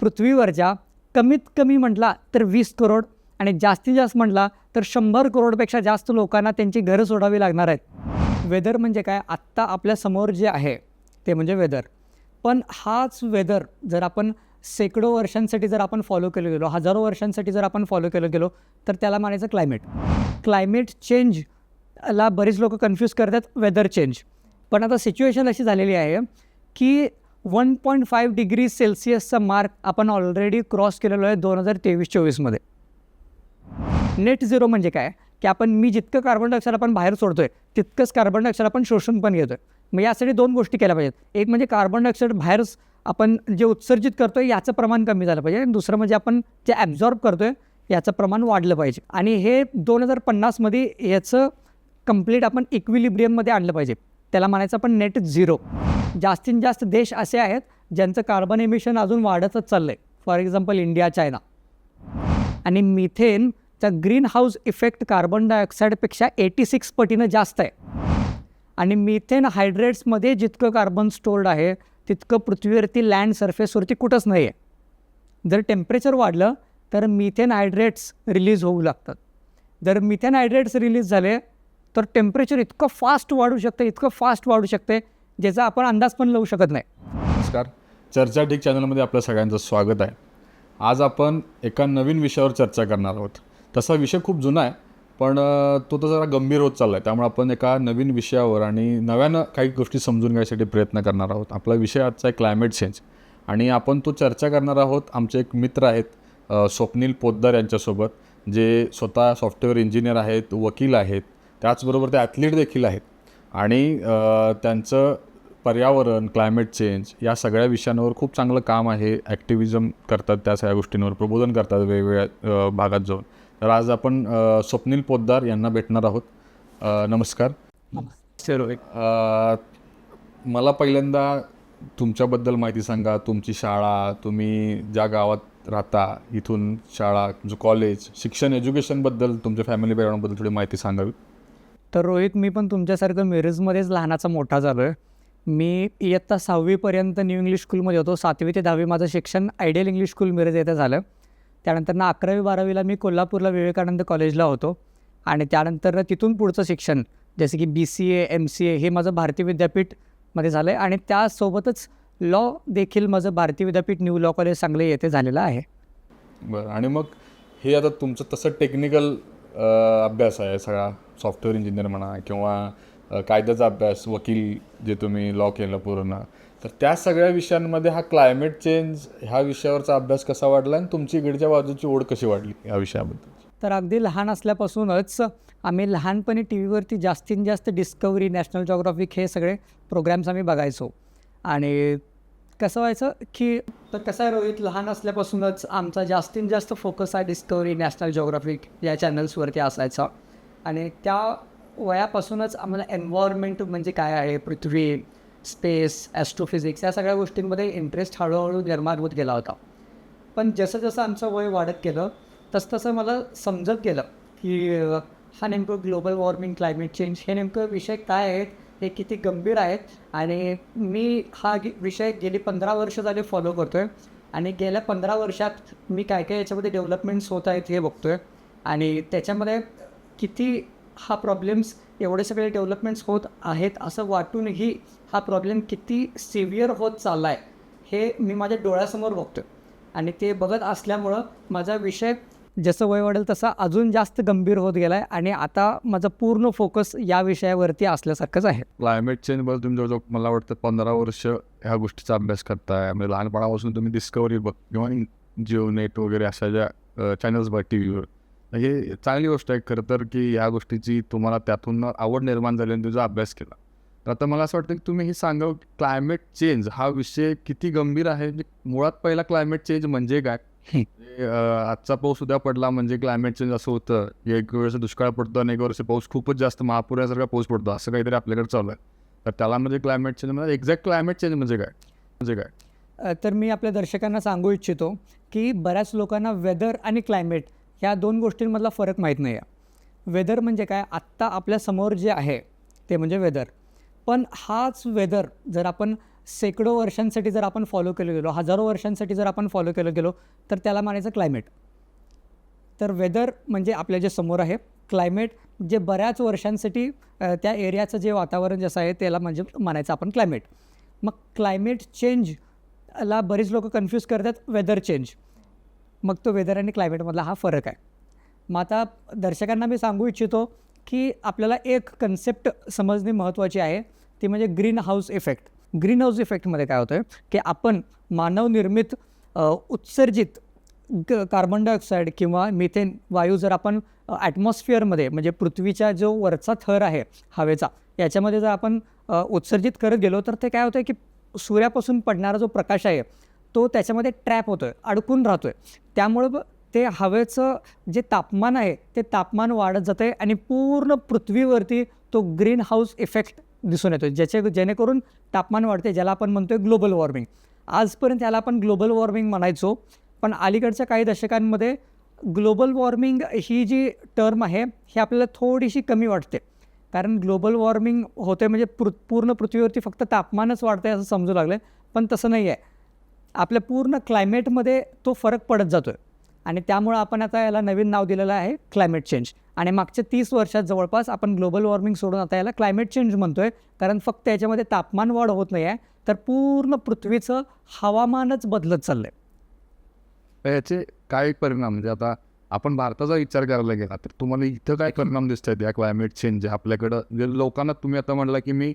पृथ्वीवरच्या कमीत कमी म्हटला तर वीस करोड आणि जास्तीत जास्त म्हटला तर शंभर करोडपेक्षा जास्त लोकांना त्यांची घरं सोडावी लागणार आहेत. वेदर म्हणजे काय? आत्ता आपल्यासमोर जे आहे ते म्हणजे वेदर पण हाच वेदर जर आपण शेकडो वर्षांसाठी जर आपण फॉलो केलं गेलो हजारो वर्षांसाठी जर आपण फॉलो केलं गेलो तर त्याला मानायचं क्लायमेट क्लायमेट चेंजला बरीच लोक कन्फ्यूज करतात वेदर चेंज पण आता सिच्युएशन अशी झालेली आहे की वन पॉईंट फाईव्ह डिग्री सेल्सिअसचा मार्क आपण ऑलरेडी क्रॉस केलेलो आहे दोन हजार तेवीस चोवीसमध्ये. नेट झिरो म्हणजे काय? की आपण मी जितकं कार्बन डायऑक्साईड आपण बाहेर सोडतोय तितकंच कार्बन डायऑक्साईड आपण शोषून पण घेतोय. मग यासाठी दोन गोष्टी केल्या पाहिजेत. एक म्हणजे कार्बन डायऑक्साईड बाहेर आपण जे उत्सर्जित करतोय याचं प्रमाण कमी झालं पाहिजे. आणि दुसरं म्हणजे आपण जे ॲब्झॉर्ब करतोय याचं प्रमाण वाढलं पाहिजे. आणि हे दोन हजार पन्नासमध्ये याचं कंप्लीट आपण इक्विलिब्रियममध्ये आणलं पाहिजे. त्याला म्हणायचं आपण नेट झिरो जास्तीत जास्त देश असे आहेत ज्यांचं कार्बन एमिशन अजून वाढतच चाललं आहे फॉर एक्झाम्पल इंडिया चायना आणि मिथेनचा ग्रीन हाऊस इफेक्ट कार्बन डायऑक्साईडपेक्षा एटी सिक्स पटीनं जास्त आहे. आणि मिथेन हायड्रेट्समध्ये जितकं कार्बन स्टोर्ड आहे तितकं पृथ्वीवरती लँड सरफेसवरती कुठंच नाही आहे जर टेम्परेचर वाढलं तर मिथेन हायड्रेट्स रिलीज होऊ लागतात. जर मिथेन हायड्रेट्स रिलीज झाले तर टेम्परेचर इतकं फास्ट वाढू शकतं इतकं फास्ट वाढू शकते ज्याचा आपण अंदाज पण लावू शकत नाही. नमस्कार. चर्चा ठीक चॅनलमध्ये आपल्या सगळ्यांचं स्वागत आहे. आज आपण एका नवीन विषयावर चर्चा करणार आहोत. तसा विषय खूप जुना आहे पण तो तर जरा गंभीर होत चालला आहे त्यामुळे आपण एका नवीन विषयावर आणि नव्यानं काही गोष्टी समजून घ्यायसाठी प्रयत्न करणार आहोत. आपला विषय आजचा आहे क्लायमेट चेंज आणि आपण तो चर्चा करणार आहोत. आमचे एक मित्र आहेत स्वप्नील पोद्दार यांच्यासोबत जे स्वतः सॉफ्टवेअर इंजिनियर आहेत वकील आहेत त्याचबरोबर ते ॲथलीट देखील आहेत. आणि त्यांचं पर्यावरण क्लायमेट चेंज या सगळ्या विषयांवर खूप चांगलं काम आहे. ॲक्टिव्हिजम करतात त्या सगळ्या गोष्टींवर प्रबोधन करतात वेगवेगळ्या भागात जाऊन. तर आज आपण स्वप्नील पोद्दार यांना भेटणार आहोत. नमस्कार. अ, मला पहिल्यांदा तुमच्याबद्दल माहिती सांगा. तुमची शाळा तुम्ही ज्या गावात राहता इथून शाळा तुमचं कॉलेज शिक्षण एज्युकेशनबद्दल तुमच्या फॅमिली बॅकग्राऊंडबद्दल थोडी माहिती सांगावी तर रोहित मी पण तुमच्यासारखं मिरजमध्येच लहानाचा मोठा झालो आहे मी इयत्ता सहावीपर्यंत न्यू इंग्लिश स्कूलमध्ये होतो. सातवी ते दहावी माझं शिक्षण आयडियल इंग्लिश स्कूल मिरज येथे झालं. त्यानंतर ना अकरावी बारावीला मी कोल्हापूरला विवेकानंद कॉलेजला होतो. आणि त्यानंतर तिथून पुढचं शिक्षण जसे की B C A M C A हे माझं भारतीय विद्यापीठमध्ये झालं आहे आणि त्यासोबतच लॉ देखील माझं भारतीय विद्यापीठ न्यू लॉ कॉलेज सांगली येथे झालेलं आहे. बरं. आणि मग हे आता तुमचं तसं टेक्निकल अभ्यास आहे सगळा सॉफ्टवेअर इंजिनियर म्हणा किंवा कायद्याचा अभ्यास वकील जे तुम्ही लॉ केलं पूर्ण. तर त्या सगळ्या विषयांमध्ये हा क्लायमेट चेंज ह्या विषयावरचा अभ्यास कसा वाढला आणि तुमची इकडच्या बाजूची ओढ कशी वाढली या विषयाबद्दल? तर अगदी लहान असल्यापासूनच आम्ही लहानपणी टी व्हीवरती जास्तीत जास्त डिस्कवरी नॅशनल जॉग्राफिक हे सगळे प्रोग्रॅम्स आम्ही बघायचो. आणि कसं व्हायचं की तर कसं आहे रोहित लहान असल्यापासूनच आमचा जास्तीत जास्त फोकस आहे डिस्कवरी नॅशनल जॉग्राफिक या चॅनल्सवरती असायचा. आणि त्या वयापासूनच आम्हाला एन्व्हायरमेंट म्हणजे काय आहे? पृथ्वी स्पेस ॲस्ट्रोफिजिक्स या सगळ्या गोष्टींमध्ये इंटरेस्ट हळूहळू निर्माण होत गेला होता. पण जसं जसं आमचं वय वाढत गेलं तसं तसं मला समजत गेलं की हा नेमकं ग्लोबल वॉर्मिंग क्लायमेट चेंज हे नेमकं विषय काय आहेत? हे किती गंभीर आहेत. आणि मी हा गे- विषय गेली पंधरा वर्ष झाले फॉलो करतो आहे आणि गेल्या पंधरा वर्षात मी काय काय याच्यामध्ये डेव्हलपमेंट्स होत आहेत हे बघतो आहे आणि त्याच्यामध्ये किती हा प्रॉब्लेम्स एवढे सगळे डेव्हलपमेंट्स होत आहेत असं वाटूनही हा प्रॉब्लेम किती सिव्हिअर होत चालला आहे हे मी माझ्या डोळ्यासमोर बघतो आणि ते बघत असल्यामुळं माझा विषय जसं वय वाढेल तसा अजून जास्त गंभीर होत गेला आहे आणि आता माझा पूर्ण फोकस या विषयावरती असल्यासारखंच आहे. क्लायमेट चेंजबद्दल तुम्ही जवळजवळ मला वाटतं पंधरा वर्ष ह्या गोष्टीचा अभ्यास करताय. म्हणजे लहानपणापासून तुम्ही डिस्कवरी बघ किंवा जिओ नेट वगैरे अशा ज्या चॅनल्स बघ टी व्हीवर हे चांगली गोष्ट आहे खरं तर की ह्या गोष्टीची तुम्हाला त्यातून आवड निर्माण झाली आणि तुझा अभ्यास केला. तर आता मला असं वाटतं की तुम्ही हे सांगा क्लायमेट चेंज हा विषय किती गंभीर आहे? म्हणजे मुळात पहिला क्लायमेट चेंज म्हणजे काय? आजचा पाऊस उद्या पडला म्हणजे क्लायमेट चेंज असं होतं. एक वेळेस दुष्काळ पडतो आणि एक वर्ष पाऊस खूपच जास्त महापुरासारखा पाऊस पडतो. असं काहीतरी आपल्याकडे चालू आहे. तर त्याला म्हणजे क्लायमेट चेंज म्हणजे एक्झॅक्ट क्लायमेट चेंज म्हणजे काय? म्हणजे काय? तर मी आपल्या दर्शकांना सांगू इच्छितो की बऱ्याच लोकांना वेदर आणि क्लायमेट ह्या दोन गोष्टींमधला फरक माहीत नाही आहे. वेदर म्हणजे काय? आत्ता आपल्यासमोर जे आहे ते म्हणजे वेदर पण हाच वेदर जर आपण शेकडो वर्षांसाठी जर आपण फॉलो केलं गेलो हजारो वर्षांसाठी जर आपण फॉलो केलं गेलो तर त्याला मानायचं क्लायमेट तर वेदर म्हणजे आपल्या जे समोर आहे क्लायमेट जे बऱ्याच वर्षांसाठी त्या एरियाचं जे वातावरण जसं आहे त्याला म्हणजे मानायचं आपण क्लायमेट मग क्लायमेट चेंजला बरीच लोक कन्फ्यूज करतात वेदर चेंज मग तो वेदर आणि क्लायमेटमधला हा फरक आहे. मग आता दर्शकांना मी सांगू इच्छितो की आपल्याला एक कन्सेप्ट समजणे महत्त्वाची आहे ती म्हणजे green house effect greenhouse इफेक्टमध्ये काय होतं की आपण मानवनिर्मित उत्सर्जित ग कार्बन डायऑक्साईड किंवा मिथेन वायू जर आपण ॲटमॉस्फिअरमध्ये म्हणजे पृथ्वीचा जो वरचा थर आहे हवेचा याच्यामध्ये जर आपण उत्सर्जित करत गेलो तर ते काय होतं की सूर्यापासून पडणारा जो प्रकाश आहे तो त्याच्यामध्ये ट्रॅप होतो आहे अडकून राहतो आहे त्यामुळं ते हवेचं जे तापमान आहे ते तापमान वाढत जातं आहे आणि पूर्ण पृथ्वीवरती तो ग्रीन हाऊस इफेक्ट दिसून येतो ज्याचे जेणेकरून तापमान वाढते ज्याला आपण म्हणतो आहे ग्लोबल वॉर्मिंग आजपर्यंत याला आपण ग्लोबल वॉर्मिंग म्हणायचो पण अलीकडच्या काही दशकांमध्ये ग्लोबल वॉर्मिंग ही जी टर्म आहे ही आपल्याला थोडीशी कमी वाटते. कारण ग्लोबल वॉर्मिंग होते म्हणजे पृ पूर्ण पृथ्वीवरती फक्त तापमानच वाढतं आहे असं समजू लागलं पण तसं नाही आहे आपल्या पूर्ण क्लायमेटमध्ये तो फरक पडत जातो आहे आणि त्यामुळं आपण आता याला नवीन नाव दिलेलं आहे क्लायमेट चेंज आणि मागच्या तीस वर्षात जवळपास आपण ग्लोबल वॉर्मिंग सोडून आता याला क्लायमेट चेंज म्हणतो आहे कारण फक्त याच्यामध्ये तापमान वाढ होत नाही आहे तर पूर्ण पृथ्वीचं हवामानच बदलत चाललं आहे याचे काय परिणाम? म्हणजे आता आपण भारताचा विचार करायला गेला तर तुम्हाला इथं काय परिणाम दिसत आहेत या क्लायमेट चेंज आपल्याकडं जे लोकांना तुम्ही आता म्हणला की मी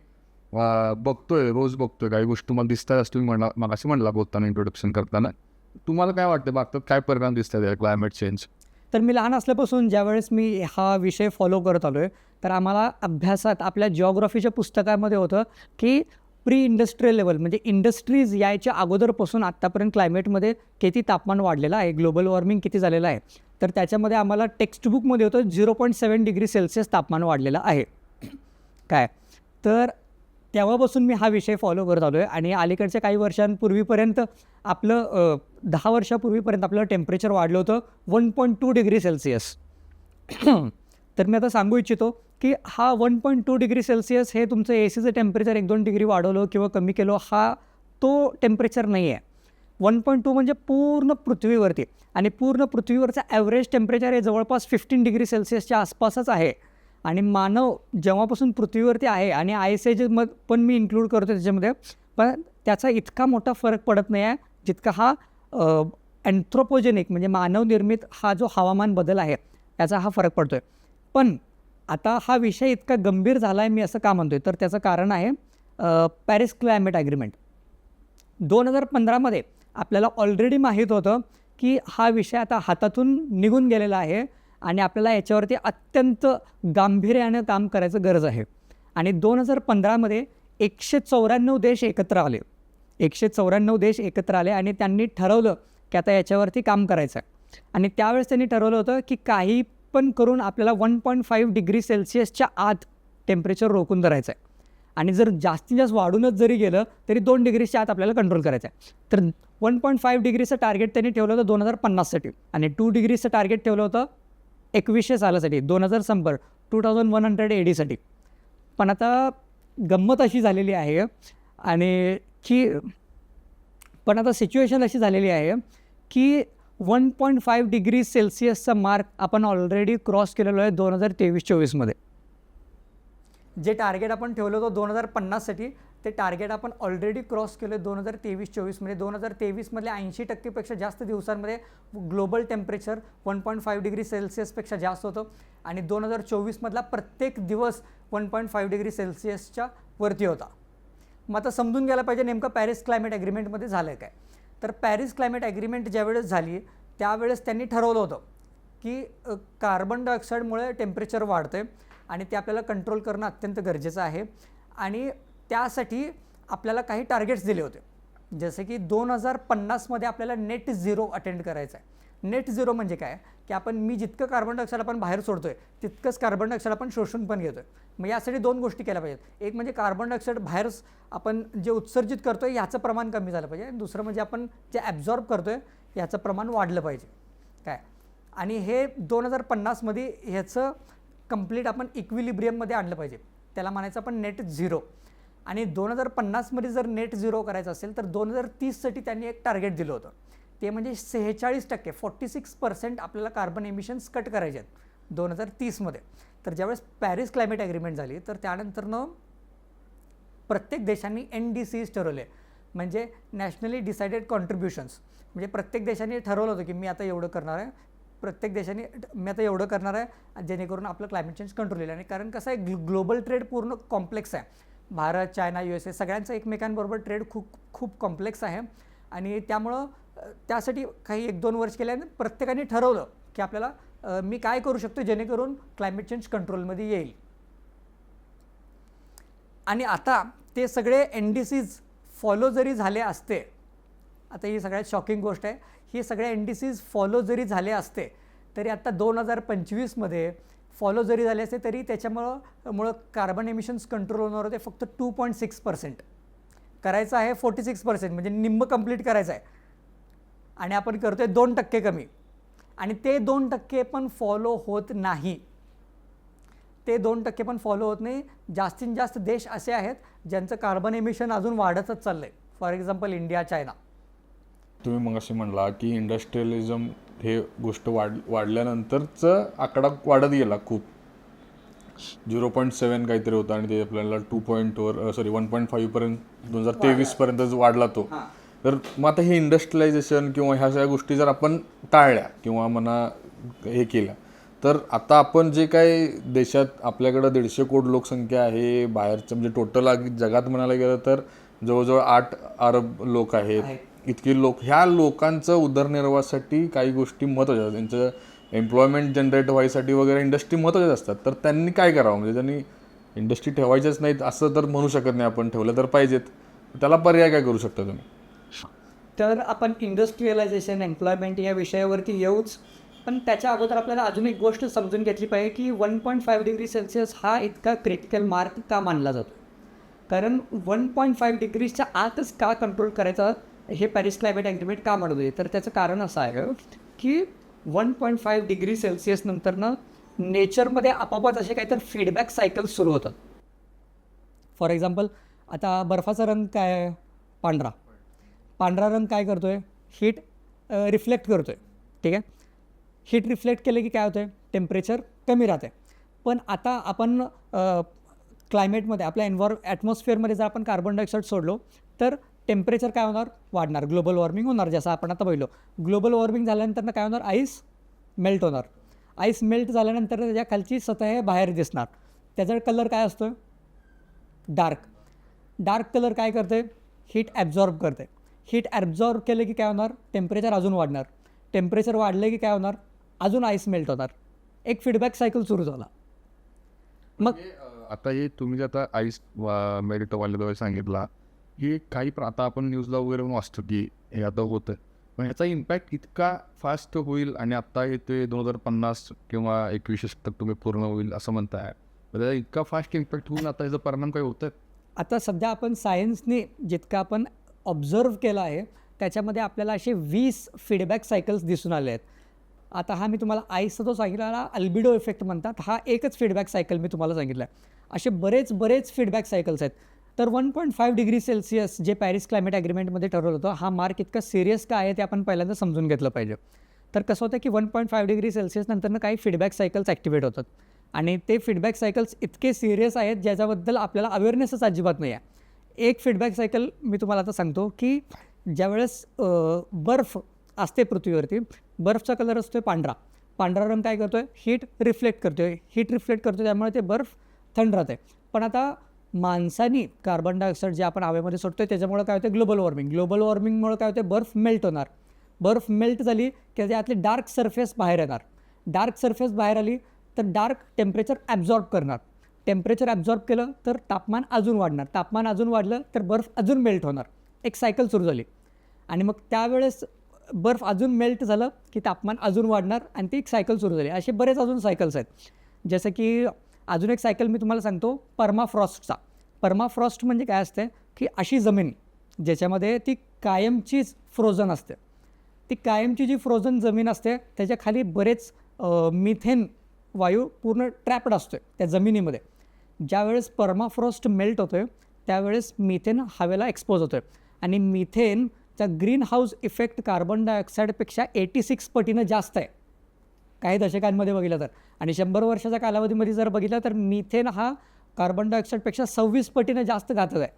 बघतोय रोज बघतोय काही गोष्टी तुम्हाला दिसतात असं तुम्ही म्हणला असं म्हणला बोलताना इंट्रोडक्शन करताना. तुम्हाला काय वाटतं? भारतात काय परिणाम दिसतात या क्लायमेट चेंज तर मी लहान असल्यापासून ज्यावेळेस मी हा विषय फॉलो करत आलो आहे तर आम्हाला अभ्यासात आपल्या जिओग्राफीच्या पुस्तकामध्ये होतं की प्री इंडस्ट्रीयल लेवल म्हणजे इंडस्ट्रीज यायच्या अगोदरपासून आत्तापर्यंत क्लायमेटमध्ये किती तापमान वाढलेलं आहे ग्लोबल वॉर्मिंग किती झालेलं आहे. तर त्याच्यामध्ये आम्हाला टेक्स्टबुकमध्ये होतं zero point seven degree Celsius तापमान वाढलेलं आहे. काय? तर तेव्हापासून मी हा विषय फॉलो करत आलो आहे आणि अलीकडच्या काही वर्षांपूर्वीपर्यंत आपलं दहा वर्षापूर्वीपर्यंत आपलं टेम्परेचर वाढलं होतं one point two degree Celsius तर मी आता सांगू इच्छितो की हा one point two degree Celsius हे तुमचं ए सीचं टेम्परेचर एक दोन डिग्री वाढवलं किंवा कमी केलं हा तो टेम्परेचर नाही आहे वन पॉईंट टू म्हणजे पूर्ण पृथ्वीवरती. आणि पूर्ण पृथ्वीवरचं ॲव्हरेज टेम्परेचर हे जवळपास फिफ्टीन डिग्री सेल्सिअसच्या आसपासच आहे. आणि मानव जेव्हापासून पृथ्वीवरती आहे आणि आय एस एज मग पण मी इन्क्लूड करतो त्याच्यामध्ये पण त्याचा इतका मोठा फरक पडत नाही आहे जितका हा अँथ्रोपोजेनिक म्हणजे मानवनिर्मित हा जो हवामान बदल आहे याचा हा फरक पडतो आहे पण आता हा विषय इतका गंभीर झाला आहे मी असं का म्हणतो आहे तर त्याचं कारण आहे पॅरिस क्लायमेट ॲग्रीमेंट दोन हजार पंधरामध्ये आपल्याला ऑलरेडी माहीत होतं की हा विषय आता हातातून निघून गेलेला आहे आणि आपल्याला याच्यावरती अत्यंत गांभीर्यानं काम करायचं गरज आहे. आणि दोन हजार पंधरामध्ये एकशे चौऱ्याण्णव देश एकत्र आले. एकशे चौऱ्याण्णव देश एकत्र आले आणि त्यांनी ठरवलं की आता याच्यावरती काम करायचं आहे. आणि त्यावेळेस त्यांनी ठरवलं होतं की काही पण करून आपल्याला वन पॉईंट फाईव्ह डिग्री सेल्सिअसच्या आत टेम्परेचर रोखून धरायचं आहे. आणि जर जास्तीत जास्त वाढूनच जरी गेलं तरी दोन डिग्रीच्या आत आपल्याला कंट्रोल करायचं आहे. तर वन पॉईंट फाईव्ह डिग्रीचं टार्गेट त्यांनी ठेवलं होतं दोन हजार पन्नाससाठी. आणि टू डिग्रीचं टार्गेट ठेवलं होतं एकवीसशे सालासाठी दोन हजार शंभर टू थाउजंड वन हंड्रेड एडीसाठी पण आता गंमत अशी झालेली आहे आणि की पण आता सिच्युएशन अशी झालेली आहे की वन पॉईंट फाईव्ह डिग्री सेल्सिअसचा मार्क आपण ऑलरेडी क्रॉस केलेलो आहे दोन हजार तेवीस चोवीसमध्ये जे टार्गेट आपण ठेवलं होतं दोन हजार पन्नाससाठी ते टार्गेट आपण ऑलरेडी क्रॉस केलं दोन हजार तेवीस चोवीसमध्ये दोन हजार तेवीसमधल्या ऐंशी टक्केपेक्षा जास्त दिवसांमध्ये global temperature one point five degree सेल्सिअसपेक्षा जास्त होतं. आणि दोन हजार चोवीसमधला प्रत्येक दिवस वन पॉईंट फाईव्ह डिग्री सेल्सिअसच्या वरती होता. मग आता समजून घ्यायला पाहिजे नेमकं पॅरिस क्लायमेट ॲग्रीमेंटमध्ये झालं आहे काय. तर पॅरिस क्लायमेट ॲग्रीमेंट ज्यावेळेस झाली त्यावेळेस त्यांनी ठरवलं होतं की कार्बन डायऑक्साईडमुळे टेम्परेचर वाढतं आहे आणि ते आपल्याला कंट्रोल करणं अत्यंत गरजेचं आहे. आणि त्यासाठी आपल्याला काही टार्गेट्स दिले होते. जसे की दोन हजार पन्नासमध्ये आपल्याला नेट झिरो अटेंड करायचं आहे नेट झिरो म्हणजे काय? की आपण मी जितकं कार्बन डायऑक्साईड आपण बाहेर सोडतो आहे तितकंच कार्बन डायऑक्साईड आपण शोषून पण घेतो आहे मग यासाठी दोन गोष्टी केल्या पाहिजेत. एक म्हणजे कार्बन डायऑक्साईड बाहेर आपण जे उत्सर्जित करतो आहे याचं प्रमाण कमी झालं पाहिजे. आणि दुसरं म्हणजे आपण जे ॲब्झॉर्ब करतो आहे याचं प्रमाण वाढलं पाहिजे. काय? आणि हे दोन हजार पन्नासमध्ये ह्याचं कंप्लीट आपण इक्विलिब्रियममध्ये आणलं पाहिजे. त्याला म्हणायचं आपण नेट झिरो आणि दोन हजार पन्नासमध्ये जर नेट झिरो करायचं असेल तर दोन हजार तीससाठी त्यांनी एक टार्गेट दिलं होतं. ते म्हणजे सेहेचाळीस टक्के फोर्टी सिक्स पर्सेंट आपल्याला कार्बन एमिशन्स कट करायचे आहेत दोन हजार तीसमध्ये तर ज्यावेळेस पॅरिस क्लायमेट ॲग्रीमेंट झाली तर त्यानंतरनं प्रत्येक देशांनी एन डी सीज ठरवले. म्हणजे नॅशनली डिसाइडेड कॉन्ट्रीब्युशन्स म्हणजे प्रत्येक देशाने ठरवलं होतं की मी आता एवढं करणार आहे. प्रत्येक देशाने मी आता एवढं करणार आहे जेणेकरून आपलं क्लायमेट चेंज कंट्रोल येईल आणि कारण कसं आहे ग्लोबल ट्रेड पूर्ण कॉम्प्लेक्स आहे. Bharat China U S A सगळ्यांचं एकमेकांबरोबर ट्रेड खूप खूप कॉम्प्लेक्स आहे. आणि त्यामुळं त्यासाठी काही एक दोन वर्ष केल्याने प्रत्येकाने ठरवलं की आपल्याला मी काय करू शकतो जेणेकरून क्लायमेट चेंज कंट्रोलमध्ये येईल. आणि आता ते सगळे एन डी सीज फॉलो जरी झाले असते आता ही सगळ्यात शॉकिंग गोष्ट आहे ही सगळे एन डी सीज फॉलो जरी झाले असते तरी आता दोन हजार पंचवीसमध्ये फॉलो जरी झाले असते तरी त्याच्यामुळं मुळं कार्बन एमिशन्स कंट्रोल होणार होते फक्त टू पॉईंट सिक्स पर्सेंट करायचं आहे फोर्टी सिक्स पर्सेंट म्हणजे निम्म कंप्लीट करायचं आहे. आणि आपण करतो आहे दोन टक्के कमी. आणि ते दोन टक्के पण फॉलो होत नाही. ते दोन टक्के पण फॉलो होत नाही. जास्तीत जास्त देश असे आहेत ज्यांचं कार्बन एमिशन अजून वाढतच चाललं आहे फॉर एक्झाम्पल इंडिया चायना तुम्ही मग असे म्हणला की इंडस्ट्रियलिझम हे गोष्ट वाढ वाढल्यानंतरचं आकडा वाढत गेला खूप. झिरो पॉईंट सेवन काहीतरी होतं आणि ते आपल्याला टू पॉईंटवर सॉरी वन पॉईंट फाईव्हपर्यंत दोन हजार तेवीसपर्यंत वाढला तो. तर मग आता हे इंडस्ट्रियलायझेशन किंवा ह्या सगळ्या गोष्टी जर आपण टाळल्या किंवा म्हणा हे केल्या तर आता आपण जे काय देशात आपल्याकडं दीडशे कोटी लोकसंख्या आहे बाहेरचं म्हणजे टोटल जगात म्हणायला गेलं तर जवळजवळ आठ अरब लोक आहेत. इतकी लोक ह्या लोकांचं उदरनिर्वाहासाठी काही गोष्टी महत्त्वाच्या त्यांचं एम्प्लॉयमेंट जनरेट व्हायसाठी वगैरे इंडस्ट्री महत्त्वाच्या असतात. तर त्यांनी काय करावं? म्हणजे त्यांनी इंडस्ट्री ठेवायच्याच नाहीत असं तर म्हणू शकत नाही आपण. ठेवलं तर पाहिजेत. त्याला पर्याय काय करू शकता तुम्ही? तर आपण इंडस्ट्रियलायझेशन एम्प्लॉयमेंट या विषयावरती येऊच. पण त्याच्या अगोदर आपल्याला अजून एक गोष्ट समजून घेतली पाहिजे की one point five degree Celsius हा इतका क्रिटिकल मार्क का मानला जातो? कारण वन पॉईंट फाईव्ह डिग्रीजच्या आतच का कंट्रोल करायचा? हे पॅरिस क्लायमेट ॲग्रीमेंट का म्हणत होते तर त्याचं कारण असं आहे की one point five degree Celsius नंतरनं नेचरमध्ये आपोआपच असे काहीतरी फीडबॅक सायकल सुरू होतात. फॉर एक्झाम्पल आता बर्फाचा रंग काय आहे? पांढरा. पांढरा रंग काय करतो आहे हीट रिफ्लेक्ट करतो आहे ठीक आहे? हीट रिफ्लेक्ट केलं की काय होतं आहे टेम्परेचर कमी राहते पण आता आपण क्लायमेटमध्ये आपल्या एन्व्हॉर ॲटमॉस्फिअरमध्ये जर आपण कार्बन डायऑक्साईड सोडलो तर टेम्परेचर काय होणार? वाढणार. ग्लोबल वॉर्मिंग होणार जसं आपण आता बघितलो. ग्लोबल वॉर्मिंग झाल्यानंतर काय होणार? आईस मेल्ट होणार. आईस मेल्ट झाल्यानंतर त्याच्या खालची सतह बाहेर दिसणार. त्याचा कलर काय असतो डार्क. डार्क कलर काय करते हीट ॲब्झॉर्ब करते हीट ॲब्झॉर्ब केलं की काय होणार? टेम्परेचर अजून वाढणार. टेम्परेचर वाढलं की काय होणार? अजून आईस मेल्ट होणार. एक फीडबॅक सायकल सुरू झाला. मग म्हणजे, आता हे तुम्ही आता आईस मेल्ट वाल्याजवळ सांगितला हे काही प्र- आता आपण न्यूजला वगैरे वाचतो की हे आता होतं. पण ह्याचा इम्पॅक्ट इतका फास्ट होईल आणि आत्ता येते दोन हजार पन्नास किंवा एकवीसशे शतक तुम्ही पूर्ण होईल असं म्हणताय त्याचा इतका फास्ट इम्पॅक्ट होऊन आता ह्याचा परिणाम काय होतं आता सध्या आपण सायन्सने जितका आपण ऑब्झर्व केलं आहे त्याच्यामध्ये आपल्याला असे वीस फीडबॅक सायकल्स दिसून आले आहेत. आता हा मी तुम्हाला आईसचा जो सांगितला अल्बिडो इफेक्ट म्हणतात हा एकच फीडबॅक सायकल मी तुम्हाला सांगितलं आहे असे बरेच बरेच फीडबॅक सायकल्स आहेत. तर one point five degree Celsius जे पॅरिस क्लायमेट ॲग्रीमेंटमध्ये ठरवलं होतं हा मार्क इतका सिरियस का आहे ते आपण पहिल्यांदा समजून घेतलं पाहिजे. तर कसं होतं की one point five degree Celsius नंतरनं काही फीडबॅक सायकल्स ॲक्टिवेट होतात. आणि ते फीडबॅक सायकल्स इतके सिरियस आहेत ज्याच्याबद्दल आपल्याला अवेअरनेसच अजिबात नाही आहे एक फीडबॅक सायकल मी तुम्हाला आता सांगतो की ज्यावेळेस बर्फ असते पृथ्वीवरती बर्फचा कलर असतो पांढरा. पांढरा रंग काय करतो आहे हीट रिफ्लेक्ट करतो आहे हीट रिफ्लेक्ट करतो त्यामुळे ते बर्फ थंड राहते पण आता माणसानी कार्बन डायऑक्साईड जे आपण हवेमध्ये सोडतो आहे त्याच्यामुळं काय होतं ग्लोबल वॉर्मिंग ग्लोबल वॉर्मिंगमुळे काय होते बर्फ मेल्ट होणार. बर्फ मेल्ट झाली की त्यातली डार्क सरफेस बाहेर येणार. डार्क सरफेस बाहेर आली तर डार्क टेम्परेचर ॲब्झॉर्ब करणार. टेम्परेचर ॲब्झॉर्ब केलं तर तापमान अजून वाढणार. तापमान अजून वाढलं तर बर्फ अजून मेल्ट होणार. एक सायकल सुरू झाली. आणि मग त्यावेळेस बर्फ अजून मेल्ट झालं की तापमान अजून वाढणार आणि ती एक सायकल सुरू झाली. असे बरेच अजून सायकल्स आहेत. जसं की अजून एक सायकल मी तुम्हाला सांगतो परमाफ्रॉस्टचा परमाफ्रॉस्ट म्हणजे काय असते? की अशी जमीन ज्याच्यामध्ये ती कायमचीच फ्रोझन असते. ती कायमची जी फ्रोझन जमीन असते त्याच्याखाली बरेच मिथेन वायू पूर्ण ट्रॅपड असतो त्या जमिनीमध्ये. ज्यावेळेस परमाफ्रॉस्ट मेल्ट होतो आहे त्यावेळेस मिथेन हवेला एक्सपोज होतो आहे आणि मिथेनचा ग्रीन हाऊस इफेक्ट कार्बन डायऑक्साईडपेक्षा एटी सिक्स पटीनं जास्त आहे. काही दशकांमध्ये बघितलं तर. आणि शंभर वर्षाच्या कालावधीमध्ये जर बघितलं तर मिथेन हा कार्बन डायऑक्साईडपेक्षा सव्वीस पटीनं जास्त घातक आहे.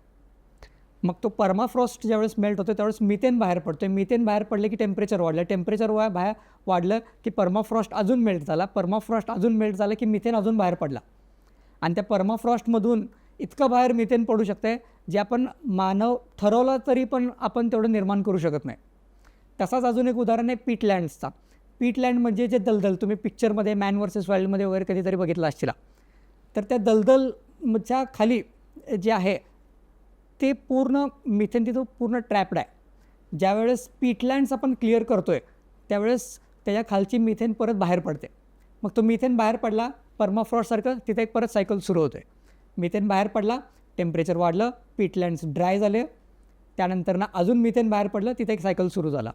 मग तो परमाफ्रॉस्ट ज्यावेळेस मेल्ट होतो त्यावेळेस मिथेन बाहेर पडतो मिथेन बाहेर पडले की टेम्परेचर वाढलं. टेम्परेचर वा बाहेर वाढलं की परमाफ्रॉस्ट अजून मेल्ट झाला. परमाफ्रॉस्ट अजून मेल्ट झालं की मिथेन अजून बाहेर पडला. आणि त्या परमाफ्रॉस्टमधून इतकं बाहेर मिथेन पडू शकते जे आपण मानव ठरवलं तरी पण आपण तेवढं निर्माण करू शकत नाही. तसाच अजून एक उदाहरण आहे पीटलँड्सचा पीटलँड म्हणजे जे दलदल तुम्ही पिक्चरमध्ये मॅन वर्सेस वाईल्डमध्ये वगैरे कधीतरी बघितलं असतील तर त्या दलदलच्या खाली जे आहे ते पूर्ण मिथेन तिथं पूर्ण ट्रॅप्ड आहे. ज्यावेळेस पीटलँड्स आपण क्लिअर करतो आहे त्यावेळेस त्याच्या खालची मिथेन परत बाहेर पडते. मग तो मिथेन बाहेर पडला परमाफ्रॉस्टसारखं तिथे एक परत सायकल सुरू होते मिथेन बाहेर पडला टेम्परेचर वाढलं पीटलँड्स ड्राय झाले. त्यानंतर ना अजून मिथेन बाहेर पडलं तिथे एक सायकल सुरू झाला.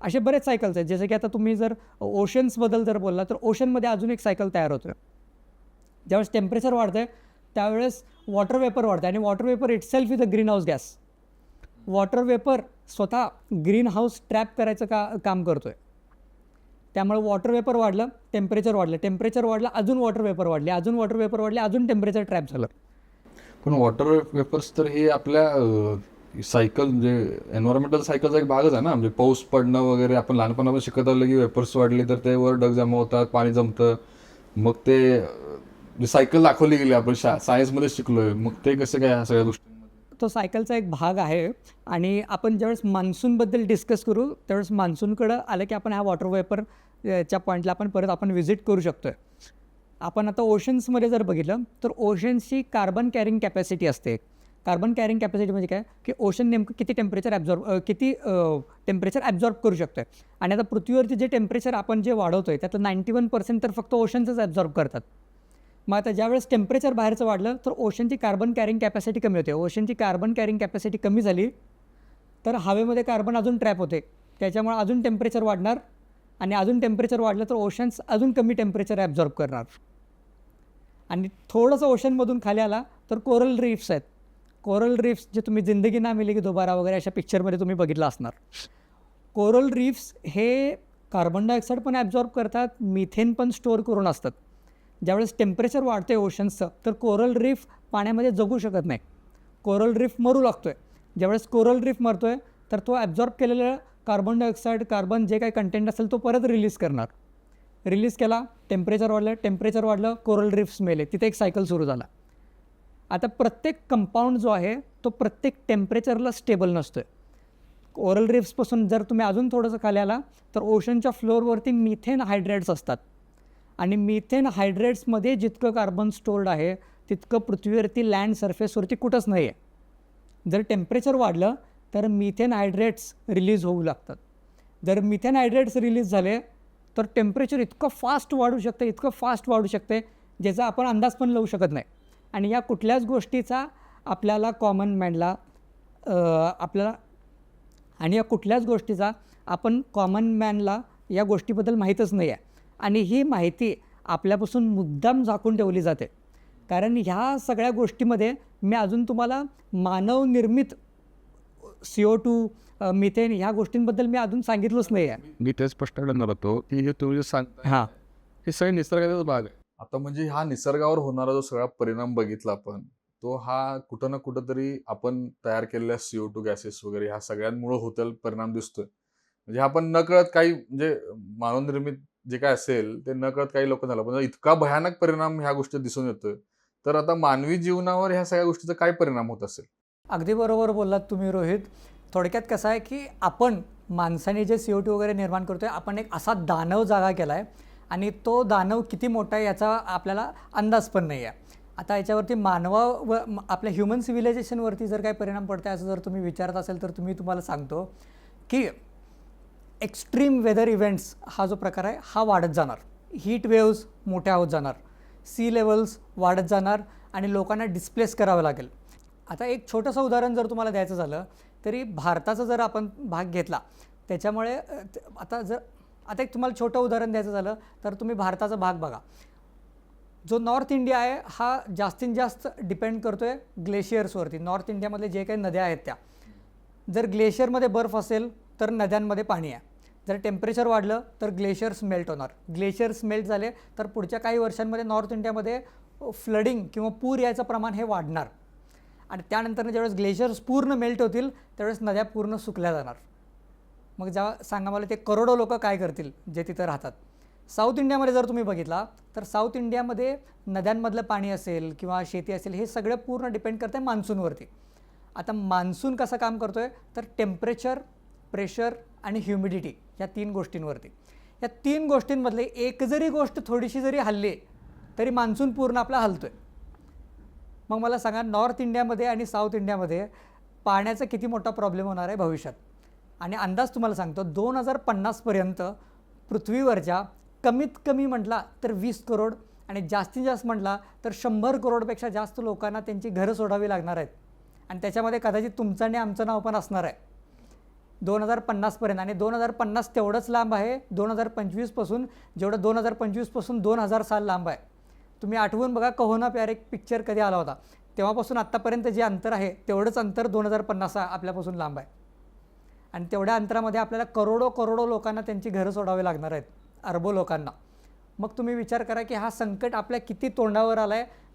असे बरेच सायकल्स आहेत. जसं की आता तुम्ही जर ओशन्सबद्दल जर बोलला तर ओशनमध्ये अजून एक सायकल तयार होतं ज्यावेळेस टेम्परेचर वाढतं आहे त्यावेळेस वॉटर वेपर वाढतं आणि water vapour itself is a green house gas water vapour स्वतः ग्रीन हाऊस ट्रॅप करायचं का काम करतो आहे त्यामुळे वॉटर वेपर वाढलं टेम्परेचर वाढलं. टेम्परेचर वाढलं अजून वॉटर वेपर वाढले. अजून वॉटर वेपर वाढले अजून टेम्परेचर ट्रॅप झालं. पण वॉटर वेपर्स तर हे आपल्या सायकल म्हणजे एन्व्हायरमेंटल सायकलचा एक भागच आहे ना. म्हणजे पाऊस पडणं वगैरे आपण लहानपणापासून शिकत आलं की वेपर्स वाढले तर ते वर डग जमा होतात पाणी जमतं. मग ते म्हणजे सायकल दाखवली गेली आपण शा सायन्समध्ये शिकलोय. मग ते कसं काय सगळ्या गोष्टी? तो सायकलचा एक भाग आहे. आणि आपण ज्यावेळेस मान्सूनबद्दल डिस्कस करू त्यावेळेस मान्सूनकडं आलं की आपण ह्या वॉटर वेपर च्या पॉईंटला आपण परत आपण व्हिजिट करू शकतो आहे आपण आता ओशन्समध्ये जर बघितलं तर ओशन्सची कार्बन कॅरिंग कॅपॅसिटी असते. कार्बन कॅरिंग कॅपॅसिटी म्हणजे काय? की ओशन नेमकं किती टेम्परेचर ॲब्झॉर्ब किती टेम्परेचर ॲब्झॉर्ब करू शकतो आहे आणि आता पृथ्वीवरती जे टेम्परेचर आपण जे वाढवतो आहे त्यातलं नाईंटी वन पर्सेंट तर फक्त ओशन्सच ॲब्झॉर्ब करतात. मग आता ज्यावेळेस टेम्परेचर बाहेरचं वाढलं तर ओशनची कार्बन कॅरिंग कॅपॅसिटी कमी होते. ओशनची कार्बन कॅरिंग कॅपॅसिटी कमी झाली तर हवेमध्ये कार्बन अजून ट्रॅप होते. त्याच्यामुळे अजून टेम्परेचर वाढणार आणि अजून टेम्परेचर वाढलं तर ओशन्स अजून कमी टेम्परेचर ॲब्झॉर्ब करणार. आणि थोडंसं ओशनमधून खाली आला तर कोरल रीफ्स आहेत. कोरल रिफ्स जे तुम्ही जिंदगी ना मिली की दोबारा वगैरे अशा पिक्चरमध्ये तुम्ही बघितलं असणार. कोरल रिफ्स हे कार्बन डायऑक्साईड पण ॲब्झॉर्ब करतात मिथेन पण स्टोअर करून असतात. ज्यावेळेस टेम्परेचर वाढते ओशन्सचं तर कोरल रीफ पाण्यामध्ये जगू शकत नाही. कोरल रीफ मरू लागतो आहे ज्यावेळेस कोरल रीफ मरतो आहे तर तो ॲब्झॉर्ब केलेलं कार्बन डायऑक्साईड कार्बन जे काही कंटेंट असेल तो परत रिलीज करणार. रिलीज केला टेम्परेचर वाढलं टेम्परेचर वाढलं कोरल रिफ्स मेले. तिथे एक सायकल सुरू झाला. आता प्रत्येक कंपाऊंड जो आहे तो प्रत्येक टेम्परेचरला स्टेबल नसतो आहे ओरल रिफ्सपासून जर तुम्ही अजून थोडंसं खाली आला तर ओशनच्या फ्लोअरवरती मिथेन हायड्रेट्स असतात. आणि मिथेन हायड्रेट्समध्ये जितकं कार्बन स्टोर्ड आहे तितकं पृथ्वीवरती लँड सरफेसवरती कुठंच नाही आहे जर टेम्परेचर वाढलं तर मिथेन हायड्रेट्स रिलीज होऊ लागतात. जर मिथेन हायड्रेट्स रिलीज झाले तर टेम्परेचर इतकं फास्ट वाढू शकतं इतकं फास्ट वाढू शकते ज्याचा आपण अंदाज पण लावू शकत नाही. आणि या कुठल्याच गोष्टीचा आपल्याला कॉमन मॅनला आपल्याला आणि या कुठल्याच गोष्टीचा आपण कॉमन मॅनला या गोष्टीबद्दल माहीतच नाही आहे आणि ही माहिती आपल्यापासून मुद्दाम झाकून ठेवली जाते. कारण ह्या सगळ्या गोष्टीमध्ये मी अजून तुम्हाला मानवनिर्मित सी ओ टू मिथेन ह्या गोष्टींबद्दल मी अजून सांगितलंच नाही आहे मी ते स्पष्ट करणार होतो की हे तुम्ही सांगताय हां. हे सगळे निसर्गाचाच भाग आहे. आता म्हणजे हा निसर्गावर होणारा जो सगळा परिणाम बघितला आपण तो हा कुठं ना कुठं तरी आपण तयार केलेल्या सीओ टू गॅसेस वगैरे ह्या सगळ्यांमुळे होतेल परिणाम दिसतोय. म्हणजे आपण नकळत काही म्हणजे मानवनिर्मित जे काय असेल ते नकळत काही लोक झालं. पण इतका भयानक परिणाम ह्या गोष्टी दिसून येतोय तर आता मानवी जीवनावर ह्या सगळ्या गोष्टीचा काय परिणाम होत असेल? अगदी बरोबर बोललात तुम्ही रोहित. थोडक्यात कसं आहे की आपण माणसाने जे सी ओ टी वगैरे निर्माण करतो आहे आपण एक असा दानव जागा केला आहे आणि तो दानव किती मोठा आहे याचा आपल्याला अंदाज पण नाही आहे. आता याच्यावरती मानवा व आपल्या ह्युमन सिव्हिलायझेशनवरती जर काय परिणाम पडते असं जर तुम्ही विचारत असेल तर तुम्ही तुम्हाला सांगतो की एक्स्ट्रीम वेदर इव्हेंट्स हा जो प्रकार आहे हा वाढत जाणार. हीट वेव्स मोठ्या होत जाणार. सी लेवल्स वाढत जाणार आणि लोकांना डिस्प्लेस करावं लागेल. आता एक छोटंसं उदाहरण जर तुम्हाला द्यायचं झालं तरी भारताचा जर आपण भाग घेतला त्याच्यामुळे आता जर आता एक तुम्हाला छोटं उदाहरण द्यायचं झालं तर तुम्ही भारताचा भाग बघा. जो नॉर्थ इंडिया आहे हा जास्तीत जास्त डिपेंड करतो आहे ग्लेशियर्सवरती. नॉर्थ इंडियामधले जे काही नद्या आहेत त्या. जर ग्लेशियरमध्ये बर्फ असेल तर नद्यांमध्ये पाणी आहे. जर टेम्परेचर वाढलं तर ग्लेशियर्स मेल्ट होणार. ग्लेशियर्स मेल्ट झाले तर पुढच्या काही वर्षांमध्ये नॉर्थ इंडियामध्ये फ्लडिंग किंवा पूर यायचं प्रमाण हे वाढणार. आणि त्यानंतर ज्यावेळेस ग्लेशियर्स पूर्ण मेल्ट होतील त्यावेळेस नद्या पूर्ण सुकल्या जाणार. मग जेव्हा सांगा मला ते करोडो लोक काय करतील जे तिथं राहतात? साऊथ इंडियामध्ये जर तुम्ही बघितला तर साऊथ इंडियामध्ये नद्यांमधलं पाणी असेल किंवा शेती असेल हे सगळं पूर्ण डिपेंड करतं मान्सूनवरती. आता मान्सून कसं काम करतो आहे तर टेम्परेचर प्रेशर आणि ह्युमिडिटी या तीन गोष्टींवरती. या तीन गोष्टींमधले एक जरी गोष्ट थोडीशी जरी हल्ली तरी मान्सून पूर्ण आपला हलतो आहे मग मला सांगा नॉर्थ इंडियामध्ये आणि साऊथ इंडियामध्ये पाण्याचा किती मोठा प्रॉब्लेम होणार आहे भविष्यात? आणि अंदाज तुम्हाला सांगतो दोन हजार पन्नासपर्यंत पृथ्वीवरच्या कमीत कमी म्हटला तर वीस करोड आणि जास्तीत जास्त म्हटला तर शंभर करोडपेक्षा जास्त लोकांना त्यांची घरं सोडावी लागणार आहेत. आणि त्याच्यामध्ये कदाचित तुमचं आणि आमचं नाव पण असणार आहे. दोन हजार पन्नासपर्यंत आणि दोन हजार पन्नास तेवढंच लांब आहे दोन हजार पंचवीसपासून जेवढं दोन हजार पंचवीसपासून दोन हजार साल लांब आहे. तुम्ही आठवून बघा कहोना प्यार एक पिक्चर कधी आला होता. तेव्हापासून आत्तापर्यंत जे अंतर आहे तेवढंच अंतर दोन हजार पन्नास आपल्यापासून लांब आहे. आणि तेवढ्या अंतरामध्ये आपल्याला करोडो करोडो लोकांना त्यांची घरं सोडावी लागणार आहेत अरबो लोकांना. मग तुम्ही विचार करा की हा संकट आपल्या किती तोंडावर आला आहे